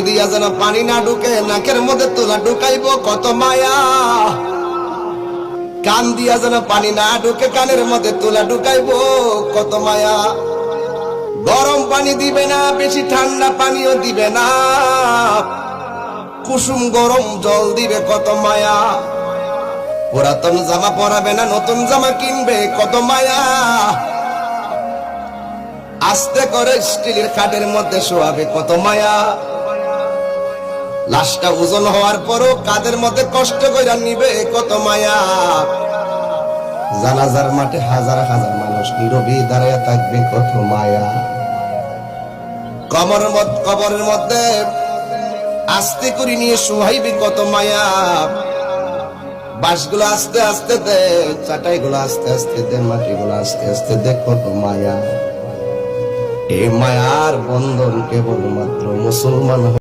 দিয়া যেন পানি না ঢুকে, নাকের মধ্যে তোলা ঢুকাইব কত মায়া। কান দিয়া যেন পানি না ঢুকে, কানের মধ্যে তোলা ঢুকাইব কত মায়া। গরম পানি দিবে না, বেশি ঠান্ডা পানিও দিবে না। কুসুম গরম জল দিবে কত মায়া। পুরাতন জামা পরাবে না, নতুন জামা কিনবে কত মায়া। আস্তে করে স্টিলের খাটের মধ্যে শোয়াবে কত মায়া। লাশটা ওজন হওয়ার পরও কাদের মধ্যে কষ্ট করে নিবে কত মায়া? জানাজার মাঠে হাজার হাজার মানুষ নীরবই দাঁড়িয়ে থাকবে কত মায়া? কবর কবরের মধ্যে আস্তে করে নিয়ে শুহাইবি কত মায়া? বাঁশগুলো আস্তে আস্তে দে চাটাই চাটাইগুলো আস্তে আস্তে দে, মাটিগুলো আস্তে আস্তে দে, কত মায়া? এই মায়ার বন্ধন কেবলমাত্র মুসলমান